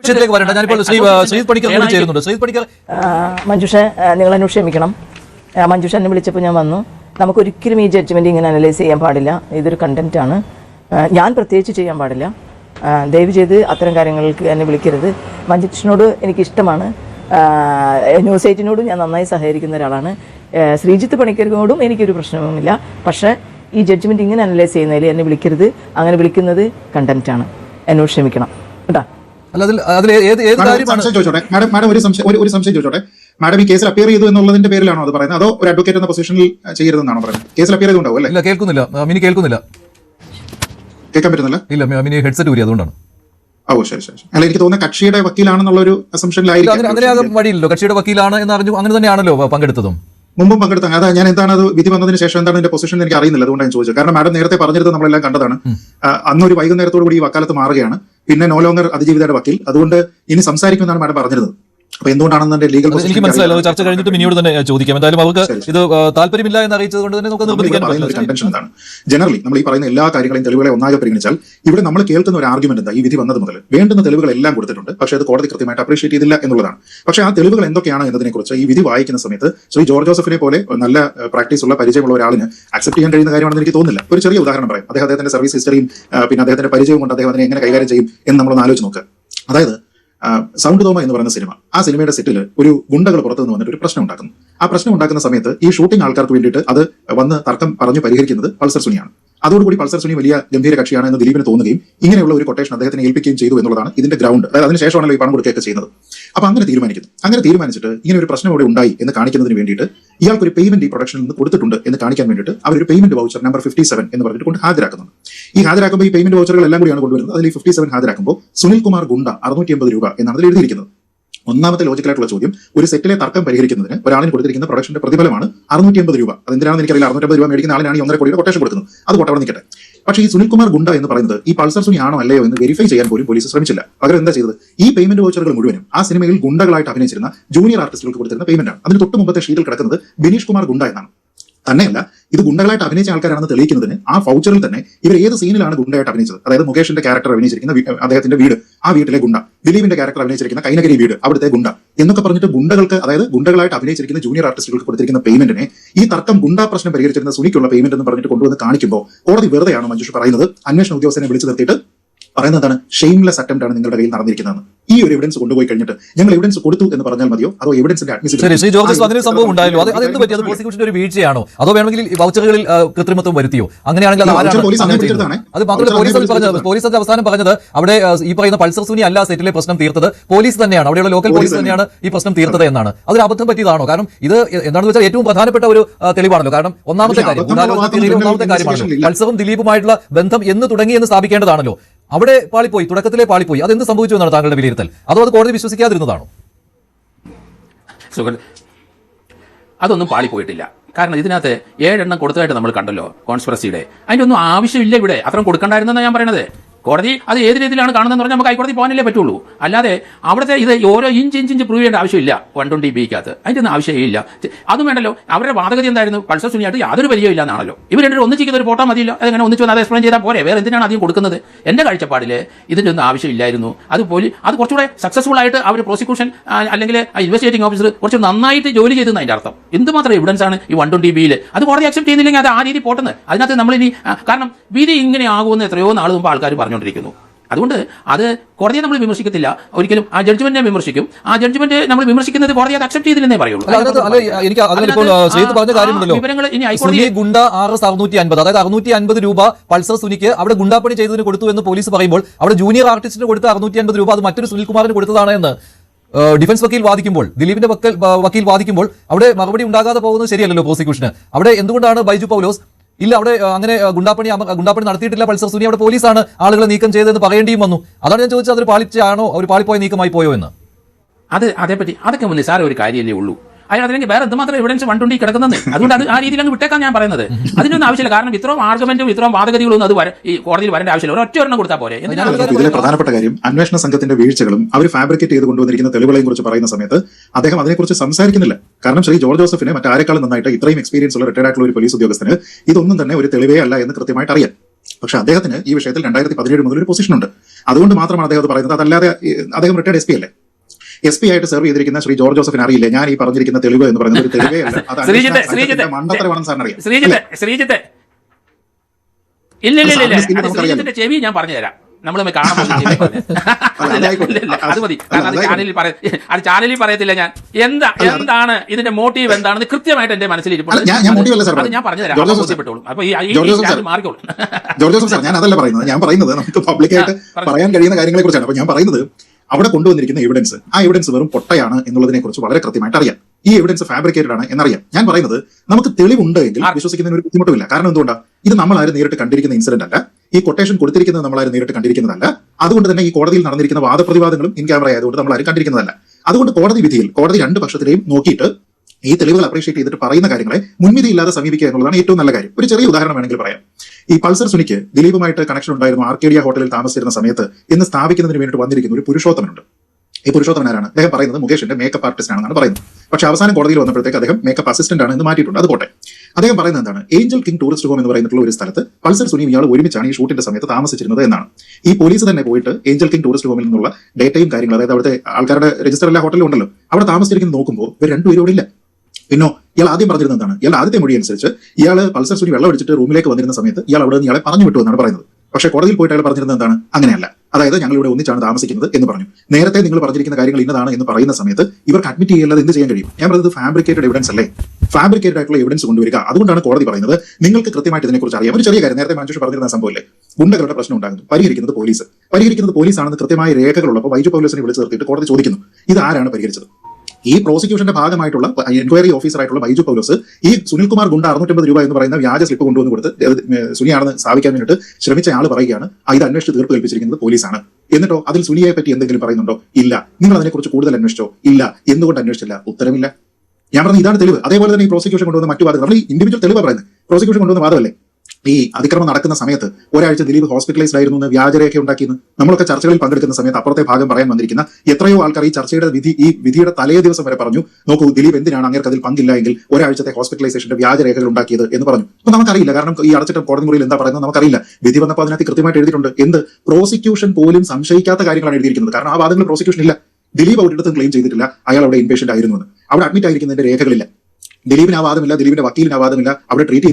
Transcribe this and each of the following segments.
വിഷയത്തിലേക്ക് വരണ്ട ഞാനിപ്പോൾ ശ്രീ ശ്രീത് പണിക്കർ കൂടി ചേരുന്നുണ്ട്. ശ്രീത് പണിക്കർ. മഞ്ജുഷ നിങ്ങൾ എന്നെ ക്ഷമിക്കണം. മഞ്ജുഷ എന്നെ വിളിച്ചപ്പോൾ ഞാൻ വന്നു. നമുക്ക് ഒരിക്കലും ഈ ജഡ്ജ്മെന്റ് ഇങ്ങനെ അനലൈസ് ചെയ്യാൻ പാടില്ല. ഇതൊരു കണ്ടന്റ് ആണ്. ഞാൻ പ്രത്യേകിച്ച് ചെയ്യാൻ പാടില്ല. ദയവ് ചെയ്ത് അത്തരം കാര്യങ്ങൾക്ക് എന്നെ വിളിക്കരുത്. മഞ്ജുഷിനോട് എനിക്ക് ഇഷ്ടമാണ് ന്യൂസ് എയ്റ്റിനോടും ഞാൻ നന്നായി സഹകരിക്കുന്ന ഒരാളാണ്. ശ്രീജിത്ത് പണിക്കരോടും എനിക്കൊരു പ്രശ്നവുമില്ല. പക്ഷേ ഈ ജഡ്ജ്മെന്റ് ഇങ്ങനെ അനലൈസ് ചെയ്യുന്നതിൽ എന്നെ വിളിക്കരുത്. അങ്ങനെ വിളിക്കുന്നത് കണ്ടന്റ് ആണ്. എന്നോട് ക്ഷമിക്കണം. കേട്ടോ? അല്ല അതിൽ അതിൽ ഏത് കാര്യമാണ്? ചോദിച്ചോട്ടെ. മാഡം മാഡം ഒരു സംശയം ഒരു- സംശയം ചോദിച്ചോട്ടെ. മാഡം ഈ കേസിൽ അപ്പിയർ ചെയ്തു എന്നുള്ളതിന്റെ പേരിലാണോ അത് പറയുന്നത്? അതോ ഒരു അഡ്വക്കേറ്റ് എന്ന പൊസിഷനിൽ ചെയ്യരുതെന്നാണോ പറയുന്നത്? കേസിൽ അപ്പിയർ ചെയ്തുണ്ടാവും അല്ലേ? ഇല്ല കേൾക്കുന്നില്ല. മിനി കേൾക്കുന്നില്ല. കേൾക്കാൻ പറ്റുന്നില്ല? ഇല്ല മിനി ഹെഡ്സെറ്റ് ഊരി അതുകൊണ്ടാണ്. ഓ ശരി ശരി. അല്ല എനിക്ക് തോന്നുന്ന കക്ഷിയുടെ വക്കീലാണെന്നുള്ള ഒരു അസംഷനിലായിരിക്കും അങ്ങനെ വഴിയില്ലല്ലോ കക്ഷിയുടെ വക്കീലാണ് എന്ന് അറിഞ്ഞു അങ്ങനെ തന്നെയാണല്ലോ പങ്കെടുത്തതും. മുമ്പും പങ്കെടുത്ത അതാ ഞാൻ എന്താണ് അത് വിധി വന്നതിന് ശേഷം എന്താണ് എന്റെ പൊസിഷൻ എനിക്ക് അറിയുന്നില്ല അതുകൊണ്ട് ഞാൻ ചോദിച്ചത്. കാരണം മാഡം നേരത്തെ പറഞ്ഞിരുന്നത് നമ്മളെല്ലാം കണ്ടതാണ്. അന്ന് അന്നൊരു വൈകുന്നേരത്തോടു കൂടി ഈ വക്കാലത്ത് മാറുകയാണ്. പിന്നെ നോലോങ്ങർ അതിജീവിതയുടെ വക്കീൽ. അതുകൊണ്ട് ഇനി സംസാരിക്കുമെന്നാണ് മാഡം പറഞ്ഞിരുന്നത്. അപ്പൊ എന്തുകൊണ്ടാണെന്ന് എന്റെ ലീഗൽ അത് എനിക്ക് മനസ്സിലായല്ലോ ചർച്ച കഴിഞ്ഞിട്ട് മിനിയോട് തന്നെ ചോദിക്കാം. എന്തായാലും അവർക്ക് ഇത് താല്പര്യമില്ല എന്ന് അറിയിച്ചത് കൊണ്ട് തന്നെ നമുക്ക് നിർബന്ധിക്കാൻ എന്താണ് ജനറലി നമ്മൾ ഈ പറയുന്ന എല്ലാ കാര്യങ്ങളെയും തെളിവുകളെ ഒന്നാകെ പരിഗണിച്ചാൽ ഇവിടെ നമ്മൾ കേൾക്കുന്ന ഒരു ആർഗ്യുമെന്റ് എന്താ? ഈ വിധി വന്നത് മുതൽ വേണ്ടുന്ന തെളിവുകൾ എല്ലാം കൊടുത്തിട്ടുണ്ട്. പക്ഷേ അത് കോടതി കൃത്യമായിട്ട് അപ്രീഷിയേറ്റ് ചെയ്തില്ല എന്നുള്ളതാണ്. പക്ഷേ ആ തെളിവുകൾ എന്തൊക്കെയാണ് എന്നതിനെ കുറിച്ച് ഈ വിധി വായിക്കുന്ന സമയത്ത് ശ്രീ ജോർജ് ജോസഫിനെ പോലെ നല്ല പ്രാക്ടീസ് ഉള്ള പരിചയമുള്ള ഒരാളിന് അക്സെപ്റ്റ് ചെയ്യാൻ കഴിയുന്ന കാര്യമാണെന്ന് എനിക്ക് തോന്നുന്നില്ല. ഒരു ചെറിയ ഉദാഹരണം പറയാം. അദ്ദേഹത്തിന്റെ സർവീസ് ഹിസ്റ്ററിയും പിന്നെ അദ്ദേഹത്തിന്റെ പരിചയവും കൊണ്ട് അദ്ദേഹം അതിനെ എങ്ങനെ കൈകാര്യം ചെയ്യും എന്ന് നമ്മളൊന്ന് ആലോചിച്ച് നോക്കുക അതായത് സൗണ്ട് തോമ എന്ന് പറയുന്ന സിനിമ. ആ സിനിമയുടെ സെറ്റിൽ ഒരു ഗുണ്ടകൾ പുറത്തു നിന്ന് വന്നിട്ട് ഒരു പ്രശ്നം ഉണ്ടാക്കുന്നു. ആ പ്രശ്നം ഉണ്ടാക്കുന്ന സമയത്ത് ഈ ഷൂട്ടിംഗ് ആൾക്കാർക്ക് വേണ്ടിയിട്ട് അത് വന്ന് തർക്കം പറഞ്ഞു പരിഹരിക്കുന്നത് പൾസർ സുനിയാണ്. അതോടുകൂടി പൾസർ സുനി വലിയ ഗംഭീര കക്ഷിയാണ് എന്ന് ദിലീപിന് തോന്നുകയും ഇങ്ങനെയുള്ള ഒരു കൊട്ടേഷൻ അദ്ദേഹത്തിന് ഏൽപ്പിക്കുകയും ചെയ്തു എന്നുള്ളതാണ് ഇതിന്റെ ഗ്രൗണ്ട് അതായത് അതിനുശേഷമാണല്ലോ ഈ പണം കൊടുക്കുകയൊക്കെ ചെയ്യുന്നത്. അപ്പൊ അങ്ങനെ തീരുമാനിക്കുന്നു. അങ്ങനെ തീരുമാനിച്ചിട്ട് ഇങ്ങനെ ഒരു പ്രശ്നം ഇവിടെ ഉണ്ടായി എന്ന് കാണിക്കുന്നതിന് വേണ്ടിയിട്ട് ഇയാൾക്ക് ഒരു പേയ്മെന്റ് ഈ പ്രൊഡക്ഷനിൽ നിന്ന് കൊടുത്തിട്ടുണ്ട് എന്ന് കാണിക്കാൻ വേണ്ടിയിട്ട് അവർ ഒരു payment voucher number fifty seven എന്ന് പറഞ്ഞിട്ട് കൊണ്ട് ഹാജരാക്കുന്നുണ്ട്. ഈ ഹാജരാക്കുമ്പോൾ ഈ പേയ്മെന്റ് വൗച്ചറുകൾ എല്ലാം കൂടിയാണ് കൊണ്ടുവരുന്നത്. അതിൽ ഫിഫ്റ്റി സെവൻ ഹാജരാക്കുമ്പോൾ സുനിൽ കുമാർ ഗുണ്ട അറുന്നൂറ്റി അമ്പത് രൂപ എന്നാണ് അതിൽ എഴുതിയിരിക്കുന്നത്. ഒന്നാമത്തെ ലോജിക്കലായിട്ടുള്ള ചോദ്യം ഒരു സെറ്റിലെ തർക്കം പരിഹരിക്കുന്നതിന് ഒരാളിന് കൊടുത്തിരിക്കുന്ന പ്രൊഡക്ഷന്റെ പ്രതിഫലമാണ് അറുന്നൂറ്റി അമ്പത് രൂപ. അതെന്തിനാണെന്ന് എനിക്കറിയില്ല. അറുന്നൂറ്റമ്പത് രൂപ മേടിക്കുന്ന ആളിനാണ് ഈ ഒന്നര കോടിയുടെ കൊട്ടേഷൻ കൊടുക്കുന്നത്. അത് കൊട്ടവിടെ നിൽക്കട്ടെ. പക്ഷേ ഈ സുനിൽകുമാർ ഗുണ്ട എന്ന് പറയുന്നത് ഈ പൾസർ സുനി ആണോ അല്ലയോ എന്ന് വെരിഫൈ ചെയ്യാൻ പോലും പോലീസ് ശ്രമിച്ചില്ല. പകരം എന്താ ചെയ്തത്? ഈ പേയ്മെന്റ് വോച്ചറുകൾ മുഴുവനും ആ സിനിമയിൽ ഗുണ്ടകളായിട്ട് അഭിനയിച്ചിരുന്ന ജൂനിയർ ആർട്ടിസ്റ്റുകൾക്ക് കൊടുത്തിരുന്ന പേയ്മെന്റാണ് അതിന് തൊട്ട് മുമ്പത്തെ ഷീറ്റിൽ കിടക്കുന്നത് ബിനീഷ് കുമാർ ഗുണ്ട എന്നാണ്. തന്നെയല്ല ഇത് ഗുണ്ടകളായിട്ട് അഭിനയിച്ച ആൾക്കാരാണെന്ന് തെളിയിക്കുന്നതിന് ആ ഫൗച്ചറിൽ തന്നെ ഇവർ ഏത് സീനിലാണ് ഗുണ്ടയായിട്ട് അഭിനയിച്ചത്? അതായത് മുകേഷിന്റെ ക്യാരക്ടർ അഭിനയിച്ചിരിക്കുന്ന അദ്ദേഹത്തിന്റെ വീട് ആ വീട്ടിലെ ഗുണ്ട ദിലീപിന്റെ ക്യാരക്ടർ അഭിനയിച്ചിരിക്കുന്ന കൈനഗരി വീട് അവിടുത്തെ ഗുണ്ട എന്നൊക്കെ പറഞ്ഞിട്ട് ഗുണ്ടകൾക്ക് അതായത് ഗുണ്ടകളായിട്ട് അഭിനയിച്ചിരിക്കുന്ന ജൂനിയർ ആർട്ടിസ്റ്റുകൾക്ക് കൊടുത്തിരിക്കുന്ന പേയ്മെന്റിനെ ഈ തർക്കം ഗുണ്ടാ പ്രശ്നം പരിഹരിച്ചിരുന്ന സുനിക്കുള്ള പേയ്മെന്റ് എന്ന് പറഞ്ഞിട്ട് കൊണ്ടുവന്ന് കാണിക്കുമ്പോൾ കോടതി വെറുതെയാണ് മഞ്ജുഷ് പറയുന്നത്? അന്വേഷണ ഉദ്യോഗസ്ഥനെ വിളിച്ചു നിർത്തിയിട്ട് പറയുന്നത് എന്താണ് ഷെയിംലെസ് അറ്റംപ്റ്റ് ആണ് നിങ്ങളുടെ കയ്യിൽ നടന്നിരിക്കുന്നത് ഈ ഒരു എവിഡൻസ് കൊണ്ടുപോയി കഴിഞ്ഞിട്ട് ഞങ്ങൾ എവിഡൻസ് കൊടുത്തു എന്ന് പറഞ്ഞാൽ മതിയോ? അതോ എവിഡൻസിന്റെ അതിന് സംഭവം ഉണ്ടായല്ലോ. അത് എന്ത് പറ്റി? അത് പ്രോസിക്യൂഷന്റെ ഒരു വീഴ്ചയാണോ? അതോ വേണമെങ്കിൽ വൗച്ചറുകളിൽ കൃത്രിമത്വം വരുത്തിയോ? അങ്ങനെയാണെങ്കിൽ അത് അങ്ങനെ അങ്ങനെ മാത്രമല്ല പോലീസ് പറഞ്ഞത്. പോലീസ് അവസാനം പറഞ്ഞത് അവിടെ ഈ പറയുന്ന പൾസർ സുനി അല്ല സെറ്റിലെ പ്രശ്നം തീർത്തത്. പോലീസ് തന്നെയാണ്. അവിടെയുള്ള ലോക്കൽ പോലീസ് തന്നെയാണ് ഈ പ്രശ്നം തീർത്തത് എന്നാണ്. അതൊരു അബദ്ധം പറ്റിയതാണോ? കാരണം ഇത് എന്താണെന്ന് വെച്ചാൽ ഏറ്റവും പ്രധാനപ്പെട്ട ഒരു തെളിവാണല്ലോ. കാരണം ഒന്നാമത്തെ കാര്യം ഒന്നാമത്തെ കാര്യമാണ്. പൾസറും ദിലീപുമായിട്ടുള്ള ബന്ധം എന്ന് തുടങ്ങി എന്ന് സ്ഥാപിക്കേണ്ടതാണല്ലോ. അവിടെ പാളിപ്പോയി തുടക്കത്തിലെ പാളിപ്പോയി. അത് എന്ത് സംഭവിച്ചു എന്നാണ് താങ്കളുടെ വിലയിരുത്തൽ? അതോ അത് കോടതി വിശ്വസിക്കാതിരുന്നതാണോ? അതൊന്നും പാളിപ്പോയിട്ടില്ല. കാരണം ഇതിനകത്ത് ഏഴെണ്ണം കൊടുത്തതായിട്ട് നമ്മൾ കണ്ടല്ലോ കോൺസ്പിറസിയുടെ അതിന്റെ ഒന്നും ആവശ്യമില്ല ഇവിടെ. അത്രയും കൊടുക്കണ്ടായിരുന്നെന്നാണ് ഞാൻ പറയണത്. കോടതി അത് ഏത് രീതിയിലാണ് കാണുന്നതെന്ന് പറഞ്ഞാൽ നമുക്ക് ഹൈക്കോടതി പോകാനല്ലേ പറ്റുള്ളൂ. അല്ലാതെ അവിടുത്തെ ഇത് ഓരോ ഇഞ്ച് ഇഞ്ച് ഇഞ്ച് പ്രൂവ് ചെയ്യേണ്ട ആവശ്യമില്ല. വൺ ട്വന്റി ബിക്കകത്ത് അതിന്റെ ഒന്നും ആവശ്യമില്ല അതും വേണ്ടല്ലോ. അവരുടെ വാദഗതി എന്തായിരുന്നു? പൾസർ സുനിയായിട്ട് യാതൊരു പരിചയമില്ല എന്നാണല്ലോ ഇവർ രണ്ടും ഒന്നിച്ചിരിക്കുന്ന ഒരു ഫോട്ടോ മതിയല്ലോ. അതെങ്ങനെ ഒന്നിച്ച് അത് എക്സ്പ്ലെയിൻ ചെയ്താൽ പോരെ? വേറെ എന്തിനാണ് അധികം കൊടുക്കുന്നത്? എന്റെ കാഴ്ചപ്പാടിൽ ഇതിന്റെ ഒന്നും ആവശ്യമില്ലായിരുന്നു. അത് പോലും അത് കുറച്ചുകൂടെ സക്സസ്ഫുൾ ആയിട്ട് അവർ പ്രോസിക്യൂഷൻ അല്ലെങ്കിൽ ഇൻവെസ്റ്റിഗേറ്റിംഗ് ഓഫീസർ കുറച്ച് നന്നായിട്ട് ജോലി ചെയ്തെന്ന് അതിന്റെ അർത്ഥം. എന്തുമാത്രം എവിഡൻസ് ആണ് ഈ വൺ ട്വന്റി ബിയിൽ അത് കോടതി അക്സെപ്റ്റ് ചെയ്യുന്നില്ലെങ്കിൽ അത് ആ രീതി പോട്ടെന്ന്. അതിനകത്ത് നമ്മൾ ഇനി കാരണം വിധി ഇങ്ങനെ ആകുമെന്ന് എത്രയോ നാൾ മുമ്പ് ആൾക്കാർ പറഞ്ഞുകൊണ്ടിരിക്കുന്നു. അതുകൊണ്ട് അത് കോടതിയെ നമ്മൾ വിമർശിക്കത്തില്ല. ഒരിക്കലും ആ ജഡ്ജ്മെന്റിനെ വിമർശിക്കും. ആ ജഡ്ജ്മെന്റ് നമ്മൾ വിമർശിക്കുന്നത് കോടതി അത് അക്സെപ്റ്റ് ചെയ്തില്ലെന്നേ പറയുള്ളൂ. എനിക്ക് പറഞ്ഞ കാര്യമുണ്ടല്ലോ. വിവരങ്ങൾ ഇനി ഹൈക്കോടതി ഗുണ്ട എസ് അറുന്നൂറ്റി അൻപത് അതായത് അറുന്നൂറ്റി അൻപത് രൂപ പൾസർ സുനിക്ക് അവിടെ ഗുണ്ടാപ്പണി ചെയ്തതിന് കൊടുത്തു എന്ന് പോലീസ് പറയുമ്പോൾ അവിടെ ജൂനിയർ ആർട്ടിസ്റ്റിന് കൊടുത്ത അറുന്നൂറ്റി അൻപത് രൂപ അത് മറ്റൊരു സുനിൽകുമാറിന് കൊടുത്തതാണ് എന്ന് ഡിഫൻസ് വക്കീൽ വാദിക്കുമ്പോൾ ദിലീപിന്റെ വക്കൽ വക്കീൽ വാദിക്കുമ്പോൾ അവിടെ മറുപടി ഉണ്ടാകാതെ പോകുന്നത് ശരിയല്ലല്ലോ പ്രോസിക്യൂഷന് അവിടെ എന്തുകൊണ്ടാണ് ബൈജു പൗലോസ് ഇല്ല അവിടെ അങ്ങനെ ഗുണ്ടാപ്പണി ഗുണ്ടാപ്പണി നടത്തിയിട്ടില്ല പൾസർ സുനി അവിടെ പോലീസാണ് ആളുകളെ നീക്കം ചെയ്തതെന്ന് പറയേണ്ടിയും വന്നു. അതാണ് ഞാൻ ചോദിച്ചത് അതൊരു പാളിച്ചാണോ ഒരു പാളിപ്പോയ നീക്കമായി പോയോ എന്ന്? അത് അതേപ്പറ്റി അതൊക്കെ നിസ്സാര ഒരു കാര്യമല്ലേ ഉള്ളൂ. അയാൾ അതിനെങ്കിൽ വേറെ എന്തുമാത്രം എവിഡൻസ് വൺ ട്വന്റി കിടക്കുന്നത് അതുകൊണ്ട് അത് ആ രീതിയിൽ അങ്ങ് വിട്ടേക്കാൻ ഞാൻ പറയുന്നത്. അതിനൊന്നും ആവശ്യമില്ല. കാരണം ഇത്രയും ആർഗ്യുമെന്റും ഇത്രയും വാദഗതികളും ഒന്നും അത് ഈ കോടതിയിൽ വരേണ്ട ആവശ്യമില്ല. ഒരൊറ്റ ഒരെണ്ണം കൊടുത്താൽ പോരെ. ഇതിലെ പ്രധാനപ്പെട്ട കാര്യം അന്വേഷണ സംഘത്തിന്റെ വീഴ്ചകളും അവർ ഫാബ്രിക്കേറ്റ് ചെയ്ത് കൊണ്ടുവന്നിരിക്കുന്ന തെളിവുകളെയും കുറിച്ച് പറയുന്ന സമയത്ത് അദ്ദേഹം അതിനെക്കുറിച്ച് സംസാരിക്കുന്നില്ല. കാരണം ശ്രീ ജോർജ് ജോസഫിനെ മറ്റാരെക്കാളും നന്നായിട്ട് ഇത്രയും എക്സ്പീരിയൻസ് ഉള്ള റിട്ടയർഡ് ആയിട്ടുള്ള ഒരു പോലീസ് ഉദ്യോഗസ്ഥന് ഇതൊന്നും തന്നെ ഒരു തെളിവേ അല്ല എന്ന് കൃത്യമായിട്ട് അറിയാം പക്ഷെ അദ്ദേഹത്തിന് ഈ വിഷയത്തിൽ രണ്ടായിരത്തി പതിനേഴ് മുതൽ ഒരു പൊസിഷൻ ഉണ്ട്. അതുകൊണ്ട് മാത്രമാണ് അദ്ദേഹം അത് പറയുന്നത്. അതല്ലാതെ അദ്ദേഹം റിട്ടയർഡ് എസ് പി അല്ലേ? എസ് പി ആയിട്ട് സെർവ് ചെയ്തിരിക്കുന്ന ശ്രീ ജോർജ് ജോസഫിന് അറിയില്ല? ഞാൻ ഈ പറഞ്ഞിരിക്കുന്ന തെളിവ് എന്ന് പറയുന്നത് ഒരു തെളിവേ അല്ല. മണ്ടത്തരമാണെന്ന് സാറിന് അറിയാം. ശ്രീജിത്തെ ശ്രീജിത്തെ. ഇല്ല ഇല്ല ഇല്ല. ശ്രീജിത്തിന്റെ ചെവി ഞാൻ പറഞ്ഞുതരാം. നമ്മൾ കാണാൻ അത് മതി. ചാനലിൽ അത് ചാനലിൽ പറയത്തില്ല ഞാൻ. എന്താ എന്താണ് ഇതിന്റെ മോട്ടീവ് എന്താണെന്ന് കൃത്യമായിട്ട് എന്റെ മനസ്സിൽ ഇരിപ്പുണ്ട് ഞാൻ- പറഞ്ഞുതരാം. ബോധ്യപ്പെട്ടോളും. അപ്പൊ ഈ ജോർജ് സാർ. ഞാൻ അതല്ല പറയുന്നത്. ഞാൻ പറയുന്നത് നമുക്ക് പബ്ലിക്കായിട്ട് പറയാൻ കഴിയുന്ന കാര്യങ്ങളെ കുറിച്ചാണ് അപ്പൊ ഞാൻ പറയുന്നത് അവിടെ കൊണ്ടുവന്നിരിക്കുന്ന എവിഡൻസ് ആ എവിഡൻസ് വെറും പൊട്ടയാണ് എന്നുള്ളതിനെ കുറിച്ച് വളരെ കൃത്യമായിട്ട് അറിയാം. ഈ എവിഡൻസ് ഫാബ്രിക്കേറ്റഡ് ആണ് എന്നറിയാം. ഞാൻ പറയുന്നത് നമുക്ക് തെളിവുണ്ട് എങ്കിൽ. വിശ്വസിക്കുന്നതിന് ഒരു ബുദ്ധിമുട്ടില്ല കാരണം എന്തുകൊണ്ടാണ് ഇത് നമ്മൾ ആരും നേരിട്ട് കണ്ടിരിക്കുന്ന ഇൻസിഡന്റ് അല്ല. ഈ കൊട്ടേഷൻ കൊടുത്തിരിക്കുന്നത് നമ്മൾ ആരും നേരിട്ട് കണ്ടിരിക്കുന്നതല്ല. അതുകൊണ്ട് തന്നെ ഈ കോടതിയിൽ നടന്നിരിക്കുന്ന വാദപ്രതിവാദങ്ങളും ഇൻ ക്യാമറ ആയതുകൊണ്ട് നമ്മൾ ആരും കണ്ടിരിക്കുന്നതല്ല. അതുകൊണ്ട് കോടതി വിധിയിൽ കോടതി രണ്ട് പക്ഷത്തിലെയും നോക്കിയിട്ട് ഈ തെളിവുകൾ അപ്രീഷിയേറ്റ് ചെയ്തിട്ട് പറയുന്ന കാര്യങ്ങളെ മുൻവിധിയില്ലാതെ സമീപിക്കുക എന്നുള്ളതാണ് ഏറ്റവും നല്ല കാര്യം. ഒരു ചെറിയ ഉദാഹരണം വേണമെങ്കിൽ പറയാം. ഈ പൾസർ സുനിക്ക് ദിലീപുമായിട്ട് കണക്ഷൻ ഉണ്ടായിരുന്നു ആർക്കേഡിയ ഹോട്ടലിൽ താമസിച്ചിരുന്ന സമയത്ത് ഇന്ന് സ്ഥാപിക്കുന്നതിന് വേണ്ടിയിട്ട് വന്നിരിക്കുന്ന ഒരു പുരുഷോത്തമനുണ്ട്. ഈ പുരുഷോത്തമൻ ആരാണ്? അദ്ദേഹം പറയുന്നത് മുകേഷിന്റെ മേക്കപ്പ് ആർട്ടിസ്റ്റ് ആണെന്നാണ് പറയുന്നത്. പക്ഷേ അവസാനം കോടതിയിൽ വന്നപ്പോഴത്തേക്ക് അദ്ദേഹം മേക്കപ്പ് അസിസ്റ്റന്റ് ആണ് എന്ന് മാറ്റിയിട്ടുണ്ട്. അത് പോട്ടെ. അദ്ദേഹം പറയുന്നത് എന്താണ്? ഏഞ്ചൽ കിങ് ടൂറിസ്റ്റ് ഹോം എന്ന് പറയുന്നിട്ടുള്ള ഒരു സ്ഥലത്ത് പൾസർ സുനി ഇയാൾ ഒരുമിച്ചാണ് ഈ ഷൂട്ടിന്റെ സമയത്ത് താമസിച്ചിരുന്നത് എന്നാണ്. ഈ പോലീസ് തന്നെ പോയിട്ട് ഏഞ്ചൽ കിങ് ടൂറിസ്റ്റ് ഹോമിൽ നിന്നുള്ള ഡേറ്റയും കാര്യങ്ങളും അതായത് അവിടുത്തെ ആൾക്കാരുടെ രജിസ്റ്റർ എല്ലാ ഹോട്ടലിലും ഉണ്ടല്ലോ അവിടെ താമസിച്ചിരിക്കുന്നത് നോക്കുമ്പോൾ ഇവർ രണ്ടുപേരും ഇല്ല. പിന്നോ ഇയാൾ ആദ്യം പറഞ്ഞിരുന്നത് എന്താണ്? ഇയാൾ ആദ്യത്തെ മൊഴി അനുസരിച്ച് ഇയാൾ പൾസർ സുനി വെള്ളം അടിച്ചിട്ട് റൂമിലേക്ക് വന്നിരുന്ന സമയത്ത് ഇയാൾ അവിടെ നിന്ന് ഇയാളെ പറഞ്ഞു വിട്ടു എന്നാണ് പറയുന്നത്. പക്ഷേ കോടതിയിൽ പോയിട്ട് അയാൾ പറഞ്ഞിരുന്നത് എന്താണ്? അങ്ങനെയല്ല. അതായത് ഞങ്ങൾ ഇവിടെ ഒന്നിച്ചാണ് താമസിക്കുന്നത് എന്ന് പറഞ്ഞു. നേരത്തെ നിങ്ങൾ പറഞ്ഞിരിക്കുന്ന കാര്യങ്ങൾ ഇന്നതാണ് എന്ന് പറയുന്ന സമയത്ത് ഇവർക്ക് അഡ്മിറ്റ് ചെയ്യാതെ എന്ത് ചെയ്യാൻ കഴിയും? ഞാൻ പറഞ്ഞത് ഫാബ്രിക്കേറ്റഡ് എവിഡൻസ് അല്ലേ? ഫാബ്രിക്കേറ്റഡ് ആയിട്ടുള്ള എവിഡൻസ് കൊണ്ടുവരിക. അതുകൊണ്ടാണ് കോടതി പറയുന്നത് നിങ്ങൾക്ക് കൃത്യമായിട്ട് ഇതിനെക്കുറിച്ച് അറിയാം. ഒരു ചെറിയ കാര്യം നേരത്തെ മനുഷ്യർ പറഞ്ഞിരുന്ന സംഭവമല്ലേ ഗുണ്ടകളുടെ പ്രശ്നം ഉണ്ടാകുന്നു. പരിഹരിക്കുന്നത് പോലീസ്. പരിഹരിക്കുന്നത് പോലീസാണെന്ന് കൃത്യമായ രേഖകളുള്ളപ്പോൾ വൈജു പോലീസിനെ വിളിച്ചു നിർത്തിയിട്ട് കോടതി ചോദിക്കുന്നു. ഇത് ആരാണ് പരിഹരിച്ചത്? ഈ പ്രോസിക്യൂഷന്റെ ഭാഗമായിട്ടുള്ള എൻക്വയറി ഓഫീസറായിട്ടുള്ള ബൈജു പൗലോസ് ഈ സുനിൽകുമാർ ഗുണ്ട അറുന്നൂറ്റമ്പത് രൂപ എന്ന് പറയുന്ന വ്യാജ സ്ലിപ്പ് കൊണ്ടുവന്ന് കൊടുത്ത് സുനിയാണെന്ന് സ്ഥാപിക്കാൻ വേണ്ടിയിട്ട് ശ്രമിച്ച ആൾ പറയുകയാണ് "ആ, ഇത് അന്വേഷിച്ച് തീർപ്പ് കൽപ്പിച്ചിരിക്കുന്നത് പോലീസാണ്. എന്നിട്ടോ അതിൽ സുനിയെ പറ്റി എന്തെങ്കിലും പറയുന്നുണ്ടോ? ഇല്ല. നിങ്ങൾ അതിനെക്കുറിച്ച് കൂടുതൽ അന്വേഷിച്ചോ? ഇല്ല. എന്തുകൊണ്ട് അന്വേഷിച്ചില്ല? ഉത്തരമില്ല. ഞാൻ പറഞ്ഞു ഇതാണ് തെളിവ്. അതേപോലെ തന്നെ ഈ പ്രോസിക്യൂഷൻ കൊണ്ടുവന്ന മറ്റു വാദം നമ്മൾ ഈ ഇൻഡിവിജ്വൽ തെളിവ് പറയുന്നത്. പ്രോസിക്യൂഷൻ കൊണ്ടുവന്ന വാദമല്ലേ? ഈ അതിക്രമം നടക്കുന്ന സമയത്ത് ഒരാഴ്ച ദിലീപ് ഹോസ്പിറ്റലൈസ്ഡ് ആയിരുന്നു എന്ന് വ്യാജരേഖ ഉണ്ടാക്കിയെന്ന് നമ്മളൊക്കെ ചർച്ചകളിൽ പങ്കെടുക്കുന്ന സമയത്ത് അപ്പുറത്തെ ഭാഗം പറയാൻ വന്നിരിക്കുന്ന എത്രയോ ആൾക്കാർ ഈ ചർച്ചയുടെ വിധി ഈ വിധിയുടെ തലേ ദിവസം വരെ പറഞ്ഞു നോക്കൂ ദിലീപ് എന്തിനാണ് അങ്ങേർക്ക് അതിൽ പങ്കില്ല എങ്കിൽ ഒരാഴ്ചത്തെ ഹോസ്പിറ്റലൈസേഷന്റെ വ്യാജരേഖകൾ ഉണ്ടാക്കിയത് എന്ന് പറഞ്ഞു. അപ്പൊ നമുക്കറിയില്ല കാരണം ഈ അടച്ചിട്ട കോടതി മുറിയിൽ എന്താ പറയുന്നത് നമുക്കറിയില്ല. വിധി വന്നപ്പോൾ അതിനകത്ത് കൃത്യമായിട്ട് എഴുതിയിട്ടുണ്ട് എന്ത് പ്രോസിക്യൂഷൻ പോലും സംശയിക്കാത്ത കാര്യങ്ങളാണ് എഴുതിയിരിക്കുന്നത്. കാരണം ആ വാദങ്ങൾ പ്രോസിക്യൂഷൻ ഇല്ല. ദിലീപ് ഒരിടത്തും ക്ലെയിം ചെയ്തിട്ടില്ല. അയാൾ അവിടെ ഇൻപേഷ്യന്റ് ആയിരുന്നു അവിടെ അഡ്മിറ്റ് ആയിരിക്കുന്നതിന്റെ രേഖകളില്ല. ദിലീപിന് ആ വാദമില്ല ദിലീപിന്റെ വക്കീലിന് ആ വാദമില്ല. അവിടെ ട്രീറ്റ്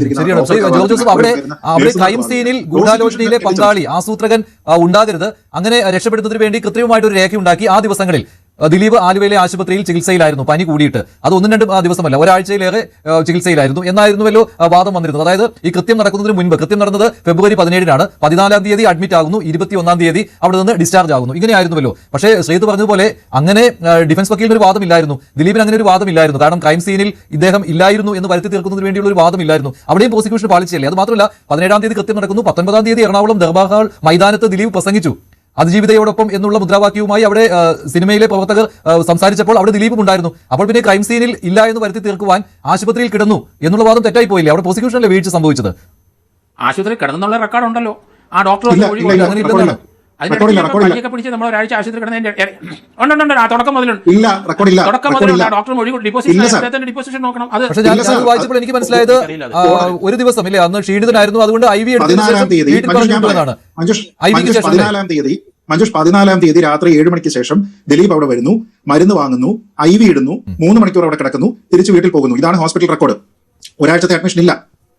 അവിടെ അവിടെ ക്രൈം സീനിൽ ഗൂഢാലോചനയിലെ പങ്കാളി ആസൂത്രകൻ ഉണ്ടാകരുത്. അങ്ങനെ രക്ഷപ്പെടുന്നതിന് വേണ്ടി കൃത്യമായിട്ട് ഒരു രേഖ ഉണ്ടാക്കി ആ ദിവസങ്ങളിൽ. ദിലീപ് ആലുവയിലെ ആശുപത്രിയിൽ ചികിത്സയിലായിരുന്നു. പനി കൂടിയിട്ട്. അത് ഒന്നും രണ്ടും ദിവസമല്ല. ഒരാഴ്ചയിലേറെ ചികിത്സയിലായിരുന്നു. എന്നായിരുന്നുവല്ലോ വാദം വന്നിരുന്നത്. അതായത് ഈ കൃത്യം നടക്കുന്നതിന് മുൻപ് കൃത്യം നടന്നത് ഫെബ്രുവരി പതിനേഴിനാണ്. പതിനാലാം തീയതി അഡ്മിറ്റ് ആകുന്നു. ഇരുപത്തി ഒന്നാം തീയതി അവിടെ നിന്ന് ഡിസ്ചാർജ് ആകുന്നു. ഇങ്ങനെയായിരുന്നുവല്ലോ. പക്ഷേ ശ്രീത് പറഞ്ഞതുപോലെ അങ്ങനെ ഡിഫൻസ് വക്കീലിന് ഒരു വാദമില്ലായിരുന്നു. ദിലീപിന് അങ്ങനെ ഒരു വാദമില്ലായിരുന്നു. കാരണം ക്രൈം സീനിൽ ഇദ്ദേഹം ഇല്ലായിരുന്നു എന്ന് വരുത്തി തീർക്കുന്നതിന് വേണ്ടിയുള്ള ഒരു വാദമില്ലായിരുന്നു. അവിടെയും പ്രോസിക്യൂഷൻ പാലിച്ചില്ലേ? അത് മാത്രമല്ല പതിനേഴാം തീയതി കൃത്യം നടക്കുന്നു. പത്തൊൻപതാം തീയതി എറണാകുളം ദർബാർ ഹാൾ മൈതാനത്ത് ദിലീപ് പ്രസംഗിച്ചു. അതിജീവിതയോടൊപ്പം എന്നുള്ള മുദ്രാവാക്യവുമായി അവിടെ സിനിമയിലെ പ്രവർത്തകർ സംസാരിച്ചപ്പോൾ അവിടെ ദിലീപും ഉണ്ടായിരുന്നു. അപ്പോൾ പിന്നെ ക്രൈം സീനിൽ ഇല്ല എന്ന് വരുത്തി തീർക്കുവാൻ ആശുപത്രിയിൽ കിടന്നു എന്നുള്ള വാദം തെറ്റായി പോയില്ലേ? അവിടെ പ്രോസിക്യൂഷനിലെ വീഴ്ച സംഭവിച്ചത്? ആശുപത്രി കിടന്നുള്ള റെക്കോർഡ് ഉണ്ടല്ലോ. ആ ഡോക്ടർ ഇല്ല, ഇല്ല, ഇല്ല. കൈയൊക്കെ പിടിച്ച് നമ്മൾ ഒരാഴ്ച ആശുപത്രി കിടന്നതിന്റെ ആ തുടക്കം മുതലുണ്ട്. ഇല്ല റെക്കോർഡില്ല തുടക്കം റെക്കോർഡില്ല മുതലുണ്ട് ഡോക്ടർ മൊഴി ഡിപ്പോസിറ്റ് ഇല്ല. ഡിപ്പോസിഷൻ നോക്കണം. അത് പക്ഷേ ഞാൻ ഇല്ല. വായിച്ചപ്പോൾ എനിക്ക് മനസ്സിലായത് ഒരു ദിവസം ഇല്ലേ അന്ന് ക്ഷീണിതനായിരുന്നു. അതുകൊണ്ട് ഐ വി എടുത്തതാണ് ഐ വിക്ക് ശേഷം പതിനാലാം തീയതി മഞ്ജുഷ് പതിനാലാം തീയതി രാത്രി ഏഴ് മണിക്ക് ശേഷം ദിലീപ് അവിടെ വരുന്നു മരുന്ന് വാങ്ങുന്നു ഐ വി ഇടുന്നു മൂന്ന് മണിക്കൂർ അവിടെ കിടക്കുന്നു തിരിച്ചു വീട്ടിൽ പോകുന്നു. ഇതാണ് ഹോസ്പിറ്റൽ റെക്കോർഡ് ഒരാഴ്ചത്തെ അഡ്മിഷൻ ഇല്ല.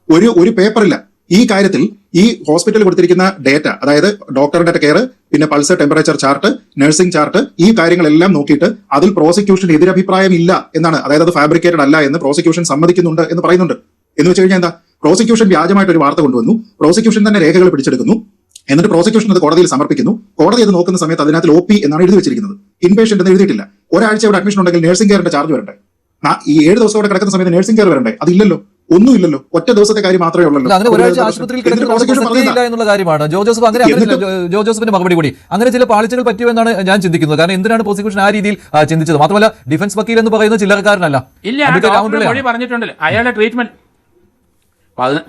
ഒരു ഒരു പേപ്പർ ഇല്ല. ഈ കാര്യത്തിൽ ഈ ഹോസ്പിറ്റലിൽ കൊടുത്തിരിക്കുന്ന ഡേറ്റ അതായത് ഡോക്ടറുടെ കെയർ പിന്നെ pulse temperature chart nursing chart ഈ കാര്യങ്ങളെല്ലാം നോക്കിയിട്ട് അതിൽ പ്രോസിക്യൂഷൻ എതിരഭിപ്രായം ഇല്ല എന്നാണ്. അതായത് അത് ഫാബ്രിക്കേറ്റഡ് അല്ല എന്ന് പ്രോസിക്യൂഷൻ സമ്മതിക്കുന്നുണ്ട് എന്ന് പറയുന്നുണ്ട്. എന്ന് വെച്ച് കഴിഞ്ഞാൽ എന്താ? പ്രോസിക്യൂഷൻ വ്യാജമായിട്ട് ഒരു വാർത്ത കൊണ്ടുവന്നു. പ്രോസിക്യൂഷൻ തന്നെ രേഖകൾ പിടിച്ചെടുക്കുന്നു. എന്നിട്ട് പ്രോസിക്യൂഷൻ അത് കോടതിയിൽ സമർപ്പിക്കുന്നു. കോടതി അത് നോക്കുന്ന സമയത്ത് അതിനകത്ത് ഒ പി എന്നാണ് എഴുതി വെച്ചിരിക്കുന്നത്. ഇൻപേഷ്യന്റ് എന്ന് എഴുതിയിട്ടില്ല. ഒരാഴ്ച ഇവിടെ അഡ്മിഷൻ ഉണ്ടെങ്കിൽ നഴ്സിംഗ് കെയറിന്റെ ചാർജ് വരണ്ടേ ഈ ഏഴ് ദിവസം അവിടെ കിടക്കുന്ന സമയത്ത് നഴ്സിംഗ് കെയർ വരണ്ടേ? അതില്ലല്ലോ. ഒന്നുമില്ലല്ലോ. ഒറ്റ ദിവസത്തെ കാര്യം മാത്രമേ ഉള്ളൂ അല്ല, അങ്ങനെ ഒരാഴ്ച ആശുപത്രിയിൽ എന്നുള്ള കാര്യമാണ്. ജോ ജോസഫ് അങ്ങനെ ജോ- ജോസഫിന്റെ മറുപടി കൂടി. അങ്ങനെ ചില പാളിച്ചകൾ പറ്റുമെന്നാണ് ഞാൻ ചിന്തിക്കുന്നത്. കാരണം എന്തിനാണ് പ്രോസിക്യൂഷൻ ആ രീതിയിൽ ചിന്തിച്ചത്? മാത്രമല്ല ഡിഫൻസ് വക്കീൽ എന്ന് പറയുന്ന ചില്ലറക്കാരനല്ല. പറഞ്ഞിട്ടുണ്ടല്ലോ. അയാളുടെ ട്രീറ്റ്മെന്റ് പതിന-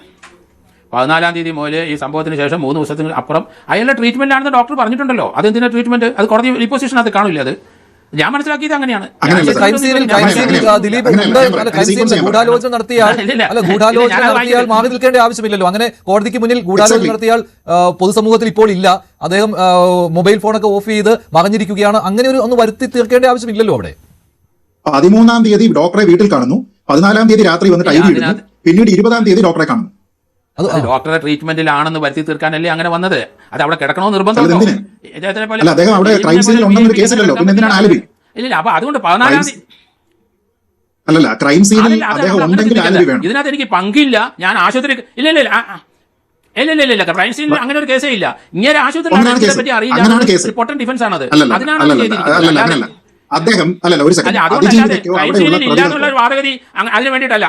പതിനാലാം തീയതി മുതൽ ഈ സംഭവത്തിന് ശേഷം മൂന്ന് ദിവസത്തിന് അപ്പുറം അയാളുടെ ട്രീറ്റ്മെന്റ് ആണെന്ന് ഡോക്ടർ പറഞ്ഞിട്ടുണ്ടല്ലോ. അതെന്തിനാ ട്രീറ്റ്മെന്റ് അത് കോടതി ഡിപ്പോസിഷൻ അത് കാണില്ല അത്? ഞാൻ മനസ്സിലാക്കിയത് അങ്ങനെയാണ്. ഗൂഢാലോചന നടത്തിയാൽ. അല്ല ഗൂഢാലോചന നടത്തിയാൽ മാറി നിൽക്കേണ്ട ആവശ്യമില്ലല്ലോ. അങ്ങനെ കോടതിക്ക് മുന്നിൽ ഗൂഢാലോചന നടത്തിയാൽ പൊതുസമൂഹത്തിൽ ഇപ്പോൾ ഇല്ല. അദ്ദേഹം മൊബൈൽ ഫോണൊക്കെ ഓഫ് ചെയ്ത് മറഞ്ഞിരിക്കുകയാണ്. അങ്ങനെ ഒരു ഒന്ന് വരുത്തി തീർക്കേണ്ട ആവശ്യമില്ലല്ലോ അവിടെ. പതിമൂന്നാം തീയതി ഡോക്ടറെ വീട്ടിൽ കാണുന്നു. പതിനാലാം തീയതി രാത്രി വന്നിട്ട് ഐ പിന്നീട് ഇരുപതാം തീയതി ഡോക്ടറെ കാണുന്നു. അത്. ഡോക്ടറെ ട്രീറ്റ്മെന്റിലാണെന്ന് വരുത്തി തീർക്കാനല്ലേ അങ്ങനെ വന്നത്? അത് അവിടെ കിടക്കണോ ആലിബി? ഇല്ല അപ്പൊ അതുകൊണ്ട് പതിനാലാം Crime- തീയതി അല്ലല്ല ക്രൈം സീനിൽ അദ്ദേഹം ഉണ്ടെങ്കിൽ വേണം. ഇതിനകത്ത് എനിക്ക് പങ്കില്ല. ഞാൻ ആശുപത്രി ഇല്ല ഇല്ല ഇല്ല. ഇല്ല ഇല്ല ക്രൈം സീനിൽ അങ്ങനെ ഒരു കേസേ ഇല്ല. ഇങ്ങനെ ആശുപത്രി പറ്റി അറിയില്ല. ഇമ്പോർട്ടന്റ് പൊട്ടൻ ഡിഫൻസ് ആണത്. അതിനാണ് അദ്ദേഹം അല്ലല്ല ഒരു സെക്കൻഡ് അതിന് വേണ്ടിയിട്ടല്ല.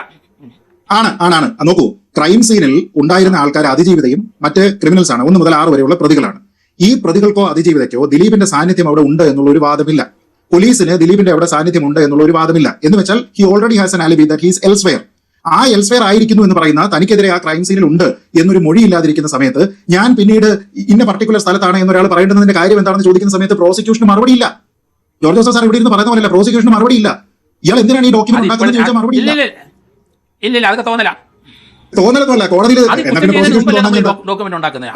ആണ് ആണാണ് നോക്കൂ. ക്രൈം സീനിൽ ഉണ്ടായിരുന്ന ആൾക്കാർ അതിജീവിതയും മറ്റ് ക്രിമിനൽസ് ആണ്. ഒന്ന് മുതൽ ആറ് വരെയുള്ള പ്രതികളാണ്. ഈ പ്രതികൾക്കോ അതിജീവിതയ്ക്കോ ദിലീപിന്റെ സാന്നിധ്യം അവിടെ ഉണ്ട് എന്നുള്ള ഒരു വാദമില്ല. പോലീസിന് ദിലീപിന്റെ അവിടെ സാന്നിധ്യം ഉണ്ട് എന്നുള്ള ഒരു വാദമില്ല. എന്ന് വെച്ചാൽ he already has an alibi that he's elsewhere ആ എൽസ്വെയർ ആയിരിക്കുന്നു എന്ന് പറയുന്ന തനിക്കെതിരെ ആ ക്രൈം സീനിൽ ഉണ്ട് എന്നൊരു മൊഴി ഇല്ലാതിരിക്കുന്ന സമയത്ത് ഞാൻ പിന്നീട് ഇന്ന പർട്ടിക്കുലർ സ്ഥലത്താണ് എന്നൊരാൾ പറയേണ്ടതിന്റെ കാര്യം എന്താണെന്ന് ചോദിക്കുന്ന സമയത്ത് പ്രോസിക്യൂഷന് മറുപടിയില്ല ജോർജ് ജോസഫ് സാർ ഇവിടെ ഇരുന്ന് പറയുന്ന പോലെയല്ല പ്രോസിക്യൂഷന് മറുപടിയില്ല ഇയാൾ എന്തിനാണ് ഈ ഡോക്യുമെന്റ് ഉണ്ടാക്കുന്നത് ചോദിച്ചാൽ മറുപടി ഇല്ല അതൊക്കെ തോന്നല. തോന്നലൊന്നുമല്ല കോടതിയിൽ? ഡോക്യുമെന്റ് ഉണ്ടാക്കുന്നത്?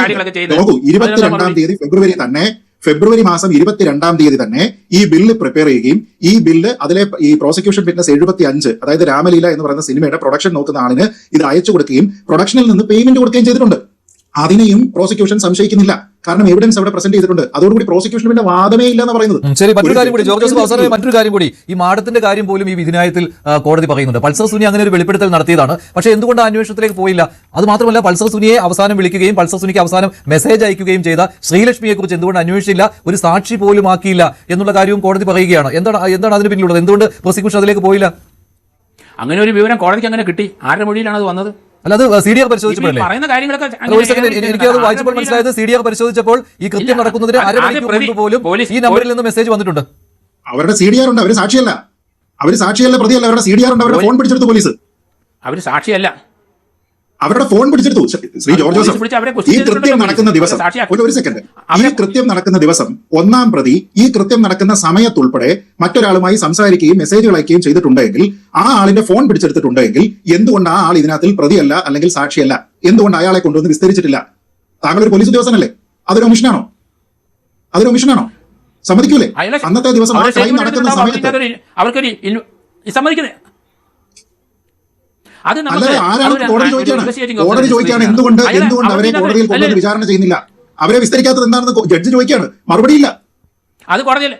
കാര്യങ്ങളൊക്കെ ഉണ്ട്. ചെയ്യുന്നത്. ഇരുപത്തിരണ്ടാം തീയതി ഫെബ്രുവരി തന്നെ ഫെബ്രുവരി മാസം ഇരുപത്തിരണ്ടാം തീയതി തന്നെ ഈ ബില്ല് പ്രിപ്പയർ ചെയ്യുകയും ഈ ബില്ല് അതിലെ ഈ പ്രോസിക്യൂഷൻ ഫിറ്റ്നസ് എഴുപത്തി അഞ്ച് അതായത് രാമലീല എന്ന് പറയുന്ന സിനിമയുടെ പ്രൊഡക്ഷൻ നോക്കുന്ന ആളിന് ഇത് അയച്ചു കൊടുക്കുകയും പ്രൊഡക്ഷനിൽ നിന്ന് പേയ്മെന്റ് കൊടുക്കുകയും ചെയ്തിട്ടുണ്ട്. അതിനെയും പ്രോസിക്യൂഷൻ സംശയിക്കുന്നില്ല. കാരണം എവിഡൻസ് അവിടെ പ്രസന്റ് ചെയ്തിട്ടുണ്ട്. അതോടുകൂടി പ്രോസിക്യൂഷൻ പിന്നെ വാദമേ ഇല്ല എന്ന് പറയുന്നത് ശരി മറ്റൊരു കാര്യം കൂടി ജോർജ് ജോസഫ് അവസാനമായി മറ്റൊരു കാര്യം കൂടി. ഈ മാഡത്തിന്റെ കാര്യം പോലും ഈ വിധിനായത്തിൽ കോടതി പറയുന്നുണ്ട്. പൾസർ സുനി അങ്ങനെ ഒരു വെളിപ്പെടുത്തൽ നടത്തിയതാണ്. പക്ഷേ എന്തുകൊണ്ട് അന്വേഷണത്തിലേക്ക് പോയില്ല? അത് മാത്രമല്ല പൾസർ സുനിയെ അവസാനം വിളിക്കുകയും പൾസർ സുനിക്ക് അവസാനം മെസ്സേജ് അയക്കുകയും ചെയ്ത ശ്രീലക്ഷ്മിയെ കുറിച്ച് എന്തുകൊണ്ട് അന്വേഷിച്ചില്ല? ഒരു സാക്ഷി പോലും ആക്കിയില്ല എന്നുള്ള കാര്യവും കോടതി പറയുകയാണ്. എന്താണ് എന്താണ് അതിന് പിന്നിലുള്ളത്? എന്തുകൊണ്ട് പ്രോസിക്യൂഷൻ അതിലേക്ക് പോയില്ല? അങ്ങനെ ഒരു വിവരം കോടതിക്ക് അങ്ങനെ കിട്ടി. ആരുടെ മൊഴിയിലാണ് അത് വന്നത്? അല്ല അത് സി ഡി ആർ പരിശോധിച്ചപ്പോഴല്ലേ? എനിക്ക് അത് വായിച്ചപ്പോൾ മനസ്സിലായത് സി ഡി ആർ പരിശോധിച്ചപ്പോൾ ഈ കൃത്യം നടക്കുന്നതിന് അരമണിക്കൂർ പോലും ഈ നമ്പറിൽ നിന്ന് മെസ്സേജ് വന്നിട്ടുണ്ട്. അവരുടെ സി ഡി ആർ ഉണ്ട് അവർ സാക്ഷിയല്ല. അവർ സാക്ഷിയല്ല പ്രതിയല്ല അവരുടെ സി ഡി ആർ ഉണ്ട് അവരുടെ ഫോൺ പിടിച്ചെടുത്ത് പോലീസ്. അവർ സാക്ഷിയല്ല. അവരുടെ ഫോൺ പിടിച്ചെടുത്തു. ശ്രീ- ജോർജ് ജോസഫ് ഈ കൃത്യം നടക്കുന്ന ദിവസം ഒരു സെക്കൻഡ് ഈ കൃത്യം നടക്കുന്ന ദിവസം ഒന്നാം പ്രതി ഈ കൃത്യം നടക്കുന്ന സമയത്തുൾപ്പെടെ മറ്റൊരാളുമായി സംസാരിക്കുകയും മെസ്സേജുകൾ അയക്കുകയും ചെയ്തിട്ടുണ്ടെങ്കിൽ ആ ആളിന്റെ ഫോൺ പിടിച്ചെടുത്തിട്ടുണ്ടെങ്കിൽ എന്തുകൊണ്ട് ആ ആൾ ഇതിനകത്തിൽ പ്രതിയല്ല അല്ലെങ്കിൽ സാക്ഷിയല്ല? എന്തുകൊണ്ട് അയാളെ കൊണ്ടുവന്ന് വിസ്തരിച്ചിട്ടില്ല? താങ്കൾ ഒരു പോലീസ് ഉദ്യോഗസ്ഥനല്ലേ? അതൊരു ഒമിഷനാണോ അതൊരു ഒമിഷനാണോ സമ്മതിക്കൂലേ? അന്നത്തെ ദിവസം നടക്കുന്ന സമയത്ത് അവർക്കൊരു- സമ്മതിക്കുന്നത് അത് കോടതി കോടതി എന്തുകൊണ്ട്? എന്തുകൊണ്ട് അവരെ കോടതിയിൽ കൊണ്ടുവന്ന് വിചാരണ ചെയ്യുന്നില്ല? അവരെ വിസ്തരിക്കാത്തത് എന്താണെന്ന് ജഡ്ജി മറുപടിയില്ല അത് കോടതിയിൽ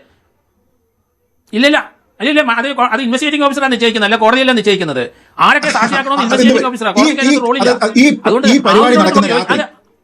ഇല്ലില്ല. ഇല്ലില്ല. അത് അത് ഇൻവെസ്റ്റിഗേറ്റിംഗ് ഓഫീസറാണ് നിശ്ചയിക്കുന്നത്. അല്ല കോടതിയല്ല നിശ്ചയിക്കുന്നത്. ആരൊക്കെ സാക്ഷിയാക്കണമെന്ന് ഇൻവെസ്റ്റിഗേറ്റിംഗ് ഓഫീസറാണ് ഈ- റോളില്ല അതുകൊണ്ട്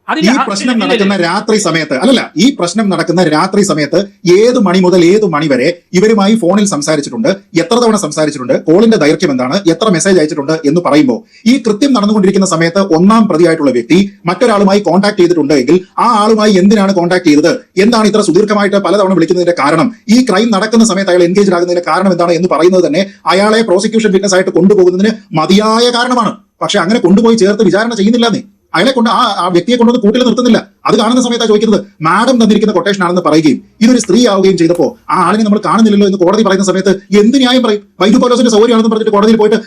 ഈ പ്രശ്നം നടക്കുന്ന രാത്രി സമയത്ത് അല്ലല്ല ഈ പ്രശ്നം നടക്കുന്ന രാത്രി സമയത്ത് ഏത് മണി മുതൽ ഏത് മണി വരെ ഇവരുമായി ഫോണിൽ സംസാരിച്ചിട്ടുണ്ട് എത്ര തവണ സംസാരിച്ചിട്ടുണ്ട് കോളിന്റെ ദൈർഘ്യം എന്താണ് എത്ര മെസ്സേജ് അയച്ചിട്ടുണ്ട് എന്ന് പറയുമ്പോൾ ഈ കൃത്യം നടന്നുകൊണ്ടിരിക്കുന്ന സമയത്ത് ഒന്നാം പ്രതിയായിട്ടുള്ള വ്യക്തി മറ്റൊരാളുമായി കോൺടാക്ട് ചെയ്തിട്ടുണ്ടെങ്കിൽ ആ ആളുമായി എന്തിനാണ് കോൺടാക്ട് ചെയ്തത് എന്താണ് ഇത്ര സുദീർഘമായിട്ട് പലതവണ വിളിക്കുന്നതിന്റെ കാരണം ഈ ക്രൈം നടക്കുന്ന സമയത്ത് അയാൾ എൻഗേജ് ആകുന്നതിന്റെ കാരണം എന്താണ് എന്ന് പറയുന്നത് തന്നെ അയാളെ പ്രോസിക്യൂഷൻ വിറ്റ്നസ് ആയിട്ട് കൊണ്ടുപോകുന്നതിന് മതിയായ കാരണമാണ്. പക്ഷെ അങ്ങനെ കൊണ്ടുപോയി ചേർത്ത് വിചാരണ ചെയ്യുന്നില്ലെന്നേ അയാളെ കൊണ്ട് ആ ആ വ്യക്തിയെ കൊണ്ടൊന്ന് കൂട്ടിൽ നിർത്തുന്നില്ല. അത് കാണുന്ന സമയത്താണ് ചോദിക്കുന്നത് മാഡം തന്നിരിക്കുന്ന കൊട്ടേഷൻ ആണെന്ന് പറയുകയും ഇതൊരു സ്ത്രീ ആവുകയും ചെയ്തപ്പോൾ ആ ആളിനെ നമ്മൾ കാണുന്നില്ലല്ലോ എന്ന് കോടതി പറയുന്ന സമയത്ത് എന്ത് ന്യായം പറയും? വൈദ്യു പോലോസിന്റെ സൗകര്യമാണെന്ന് പറഞ്ഞിട്ട് കോടതിയിൽ പോയിട്ട്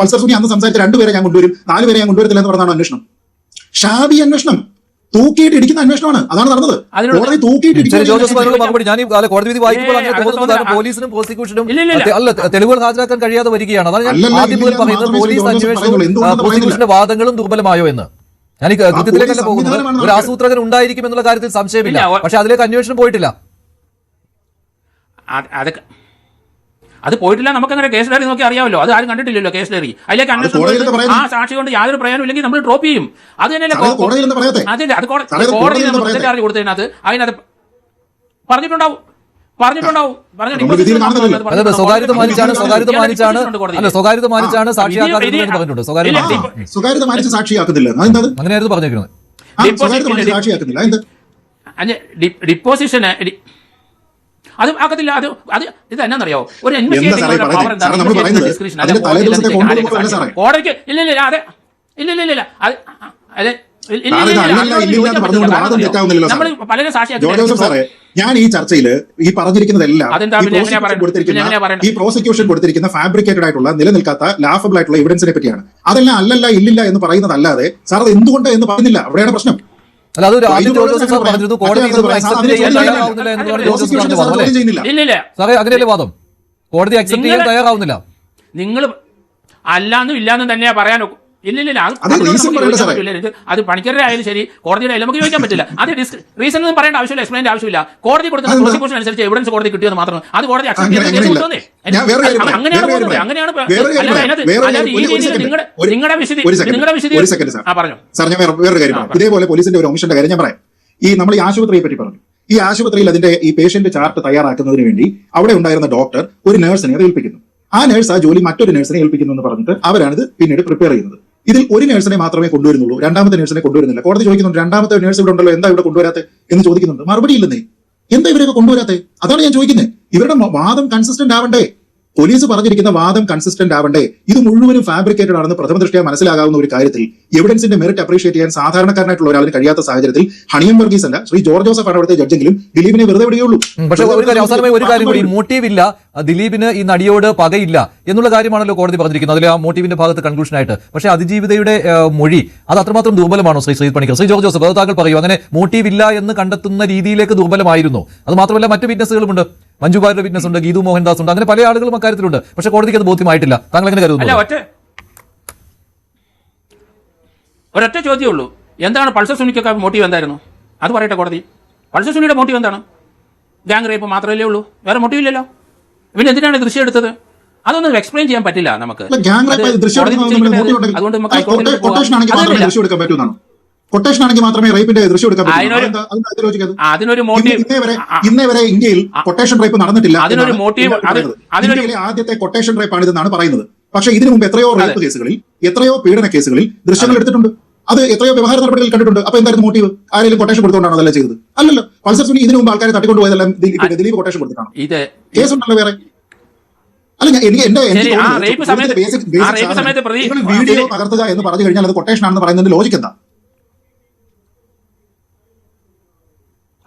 പൾസർ സുനി അന്ന് സംസാരിച്ച രണ്ടുപേരെ ഞാൻ കൊണ്ടുവരും നാലുപേരെ ഞാൻ കൊണ്ടുവരത്തില്ല എന്ന് പറഞ്ഞാണ് അന്വേഷണം. ഷാബി അന്വേഷണം. തൂക്കിയിട്ട് ഇടിക്കുന്ന അന്വേഷണമാണ്. അതാണ് നടന്നത്. കോടതി തൂക്കിയിട്ട് ഞാൻ ഈ കോടതി വിധി വായിക്കുമ്പോൾ ഏയ്, അങ്ങനെ തോന്നുന്നതാണ് പോലീസിനും പ്രോസിക്യൂഷനും ഇല്ല, ഇല്ല, ഇല്ല. അതെ, അല്ല തെളിവുകൾ ഹാജരാക്കാൻ കഴിയാതെ വരികയാണ്. അതാണ് ഞാൻ ആദ്യം മുതൽ പറയുന്നത് പോലീസ് പ്രോസിക്യൂഷന്റെ വാദങ്ങളും ദുർബലമായോ എന്ന്. ഞാൻ ഈ കൃത്യത്തിലേക്കല്ല പോകുന്നത്. ഒരു. ആസൂത്രകൻ ഉണ്ടായിരിക്കും എന്നുള്ള കാര്യത്തിൽ സംശയമില്ല. പക്ഷെ അതിലേക്ക് അന്വേഷണം പോയിട്ടില്ല. അത് അതൊക്കെ അത് പോയിട്ടില്ല. നമുക്ക് അങ്ങനെ കേസ് ഡയറി നോക്കി അറിയാമല്ലോ. അത് ആരും കണ്ടിട്ടില്ലല്ലോ കേസ് ഡയറി. അതിലേക്ക് അന്വേഷണം. ആ സാക്ഷി കൊണ്ട് യാതൊരു പ്രയോജനം ഇല്ലെങ്കിൽ നമ്മൾ ഡ്രോപ്പ് ചെയ്യും. അത് തന്നെയല്ലേ അത് കോടതി അത് കോട- സാറേ, അത് കോടതിയിൽ കോടതിയിൽ നമ്മൾ എന്താ ചാർജ് കൊടുത്തതിനകത്ത് അതിനകത്ത് പറഞ്ഞിട്ടുണ്ടാവും. പറഞ്ഞിട്ടുണ്ടാവും. സ്വകാര്യത മാനിച്ചാണ് സ്വകാര്യത മാനിച്ചാണ്. അല്ല സ്വകാര്യത മാനിച്ചാണ് സാക്ഷിയാക്കാത്തത് പറഞ്ഞിട്ടുണ്ട്. സ്വകാര്യത മാനിച്ചു. സാക്ഷിയാക്കുന്നില്ല? അങ്ങനെയായിരുന്നു എന്ത്? ഡിപ്പോസിഷന് അത് ആക്കത്തില്ല. അത് അത് ഇത് എന്നാന്നറിയോ ഒരു കോടതിക്ക് ഇല്ല ഇല്ല ഇല്ല അതെ. ഇല്ല ഇല്ല ഇല്ല. ഇല്ല അത് അതെ. നമ്മൾ. പലരും സാക്ഷിയാക്കി ഞാൻ ഈ ചർച്ചയിൽ ഈ പറഞ്ഞിരിക്കുന്നതെല്ലാം ഈ പ്രോസിക്യൂഷൻ കൊടുത്തിരിക്കുന്ന ഫാബ്രിക്കേറ്റഡ് ആയിട്ടുള്ള നിലനിൽക്കാത്ത ലാഫബിൾ ആയിട്ടുള്ള എവിഡൻസിനെ പറ്റിയാണ്. അതെല്ലാം അല്ലല്ല ഇല്ലില്ല എന്ന് പറയുന്നതല്ലാതെ സാർ അത് എന്തുകൊണ്ട് എന്ന് പറയുന്നില്ല അവിടെയാണ് പ്രശ്നം. അല്ല അതൊരു ആദ്യം ജോർജ് ജോസഫ്. പറഞ്ഞിരുന്നു കോടതി സാറേ അങ്ങനെയല്ലേ വാദം? കോടതി അക്സെപ്റ്റ് ചെയ്യാൻ തയ്യാറാവുന്നില്ല. നിങ്ങൾ അല്ലാന്നും ഇല്ലാന്നും തന്നെയാ പറയാൻ ഒക്കൂ. ഇല്ല ഇല്ല ഇല്ല അത് reason പറയണ്ട സാറേ. ഇത് അത് പണിക്കരുടെ ആയാലും ശരി കോടതിയുടെ ആയാലും നമുക്ക് ചോദിക്കാൻ പറ്റില്ല. അത് റീസൺ ഒന്നും പറയേണ്ട ആവശ്യമില്ല എക്സ്പ്ലെയിൻ ആവശ്യമില്ല. കോടതി കൊടുത്ത? പ്രോസിക്യൂഷൻ അനുസരിച്ച് എവിഡൻസ് കോടതി കിട്ടിയത് മാത്രം. അത് കോടതി അങ്ങനെയാണ് പോകുന്നത്. അങ്ങനെയാണ്. നിങ്ങളുടെ നിങ്ങളുടെ വിശദീ നിങ്ങളുടെ വിശദീ പറഞ്ഞു. സാർ ഞാൻ വേറെ വേറൊരു കാര്യം പറയാം. ഇതേപോലെ പോലീസിന്റെ ഒരു ഒമിഷന്റെ കാര്യം ഞാൻ പറയാം. ഈ നമ്മൾ ഈ ആശുപത്രിയെ പറ്റി പറഞ്ഞു. ഈ ആശുപത്രിയിൽ അതിന്റെ ഈ പേഷ്യന്റ് ചാർട്ട് തയ്യാറാക്കുന്നതിന് വേണ്ടി അവിടെ ഉണ്ടായിരുന്ന ഡോക്ടർ ഒരു നഴ്സിനെ അത് ഏൽപ്പിക്കുന്നു. ആ നഴ്സ് ആ ജോലി മറ്റൊരു നഴ്സിനെ ഏൽപ്പിക്കുന്നു എന്ന് പറഞ്ഞിട്ട് അവരാണിത് പിന്നീട് പ്രിപ്പയർ ചെയ്യുന്നത്. ഇതിൽ ഒരു നേഴ്സിനെ മാത്രമേ കൊണ്ടുവരുന്നുള്ളൂ. രണ്ടാമത്തെ നേഴ്സിനെ കൊണ്ടുവരുന്നില്ല. കോടതി ചോദിക്കുന്നുണ്ട് രണ്ടാമത്തെ നേഴ്സ് ഇവിടെ ഉണ്ടല്ലോ എന്താ ഇവിടെ കൊണ്ടുവരാത്തെ? എന്ന് ചോദിക്കുന്നുണ്ട്. മറുപടി ഇല്ലെന്നേ എന്താ ഇവരെയൊക്കെ കൊണ്ടുവരാത്തേ? അതാണ് ഞാൻ ചോദിക്കുന്നത് ഇവരുടെ വാദം കൺസിസ്റ്റന്റ് ആവണ്ടേ? പോലീസ് പറഞ്ഞിരിക്കുന്ന വാദം കൺസിസ്റ്റന്റ് ആവണ്ടേ? ഇത് മുഴുവനും ഫാബ്രിക്കേറ്റഡ് ആണെന്ന് പ്രഥമ ദൃഷ്ടിയ മനസ്സിലാകാവുന്ന ഒരു കാര്യത്തിൽ എവിഡൻസിന്റെ മെറിറ്റ് അപ്രീഷിയേറ്റ് ചെയ്യാൻ സാധാരണക്കാരനായിട്ടുള്ള ഒരാളിന് കഴിയാത്ത സാഹചര്യത്തിൽ ഹണിയം വർഗീസ് അല്ല ശ്രീ ജോർജ് ജോസഫ് ആണ് അവിടുത്തെ ജഡ്ജെങ്കിലും ദിലീപിനെ വെറുതെ വിടുകയുള്ളൂ. പക്ഷേ അവസാനമായി ഒരു കാര്യം കൂടി മോട്ടീവ് ഇല്ല. ആ, ദിലീപിന് ഈ നടിയോട് പകയില്ല എന്നുള്ള കാര്യമാണല്ലോ കോടതി പറഞ്ഞിരിക്കുന്നത്. അതിൽ ആ മോട്ടീവിന്റെ ഭാഗത്ത് കൺക്ലൂഷൻ ആയിട്ട്. പക്ഷേ അതിജീവിതയുടെ മൊഴി അത് അത്രമാത്രം ദുർബലമാണോ ശ്രീ ശ്രീ പണിക്കർ? ശ്രീ ജോർജ് ജോസഫ് അത് താങ്കൾ പറയൂ അങ്ങനെ മോട്ടീവ് ഇല്ല എന്ന് കണ്ടെത്തുന്ന രീതിയിലേക്ക് ദുർബലമായിരുന്നു. അത് മാത്രമല്ല മറ്റു വിറ്റ്നസ്സുകളുമുണ്ട് മഞ്ജു വാര്യരുടെ വിറ്റ്നസ് ഉണ്ട് ഗീതു മോഹൻദാസ് ഉണ്ട് അങ്ങനെ പല ആളുകളും അക്കാര്യത്തിലുണ്ട്. പക്ഷെ കോടതിക്ക് അത് ബോധ്യമായിട്ടില്ല. താങ്കൾ എങ്ങനെ അല്ല കരുതുന്നു ഒറ്റ ഒരൊറ്റ ചോദ്യമേ ഉള്ളൂ എന്താണ് പൾസർ സുനിക്കൊക്കെ മോട്ടീവ് എന്തായിരുന്നു? അത് പറയട്ടെ കോടതി. പൾസർ സുനിയുടെ മോട്ടീവ് എന്താണ്? ഗാങ് റേപ്പ് മാത്രമല്ലേ ഉള്ളൂ. വേറെ മോട്ടീവ് ഇല്ലല്ലോ. പിന്നെ എന്തിനാണ് ദൃശ്യം എടുത്തത് അതൊന്നും എക്സ്പ്ലെയിൻ ചെയ്യാൻ പറ്റില്ല നമുക്ക്. അതുകൊണ്ട് നമുക്ക് കൊട്ടേഷൻ ആണെങ്കിൽ മാത്രമേ റേപ്പിന്റെ ദൃശ്യം എടുക്കാൻ പറ്റൂ. അതിനൊരു- മോട്ടീവ് ഇന്നേ വരെ ഇന്നേ വരെ ഇന്ത്യയിൽ കൊട്ടേഷൻ റേപ്പ് നടന്നിട്ടില്ല അതിനൊരു മോട്ടീവ് ഇന്ത്യയിലെ ആദ്യത്തെ കൊട്ടേഷൻ റേപ്പ് ആണിതെന്നാണ് പറയുന്നത്. പക്ഷേ ഇതിനു മുമ്പ് എത്രയോ റേപ്പ് കേസുകളിൽ എത്രയോ പീഡന കേസുകളിൽ ദൃശ്യങ്ങൾ എടുത്തിട്ടുണ്ട്. അത് എത്രയോ വ്യവഹാര നടപടികൾ കണ്ടിട്ടുണ്ട്. അപ്പൊ എന്തായിരുന്നു മോട്ടീവ് ആരെങ്കിലും കൊട്ടേഷൻ കൊടുത്തുകൊണ്ടാണ് അതെല്ലാം ചെയ്തത്? അല്ലല്ലോ. പൾസർ സുനി ഇതിനു മുമ്പ് ആൾക്കാരെ തട്ടിക്കൊണ്ടുപോയതെല്ലാം ദിലീപ് കൊട്ടേഷൻ കൊടുത്തിട്ടാണ്? കേസ് കേസുണ്ടല്ലോ വേറെ. അല്ല എനിക്ക് എന്റെ വീഡിയോ പകർത്തുക എന്ന് പറഞ്ഞു കഴിഞ്ഞാൽ അത് കൊട്ടേഷൻ ആണെന്ന് പറയുന്നതിന്റെ ലോജിക്ക് എന്താ?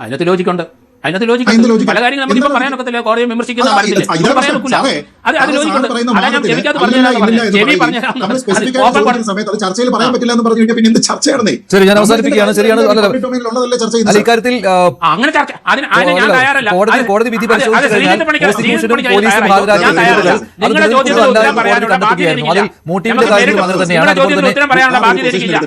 അതിനകത്ത് ലോജിക്കുണ്ട് അതിനകത്ത് ലോജിക്ക് ലോജിക്കുണ്ട് പല കാര്യങ്ങളും നമുക്ക് ഇപ്പൊ പറയാൻ ഒക്കത്തില്ല കോടതിയെ വിമർശിക്കുന്ന അല്ല, മരത്തില്ലേ പറയാൻ ഒക്കില്ല അത് അത് ലോജിക്കുണ്ട് അതാ ഞാൻ ചെവിക്കകത്ത് പറഞ്ഞു ചെവി ഞാൻ അവസാനിപ്പിക്കുകയാണ്. ശരിയാണ്. ഇക്കാര്യത്തിൽ അങ്ങനെ ചർച്ച അതിന് അതിന് ഞാൻ തയ്യാറല്ല. കോടതി കോടതി വിധി നിങ്ങളുടെ ചോദ്യത്തിന് ഉത്തരം പറയാനുള്ള ബാധ്യത എനിക്കില്ല. നിങ്ങളുടെ ചോദ്യത്തിന് ഉത്തരം പറയാനുള്ള ബാധ്യത എനിക്കില്ല.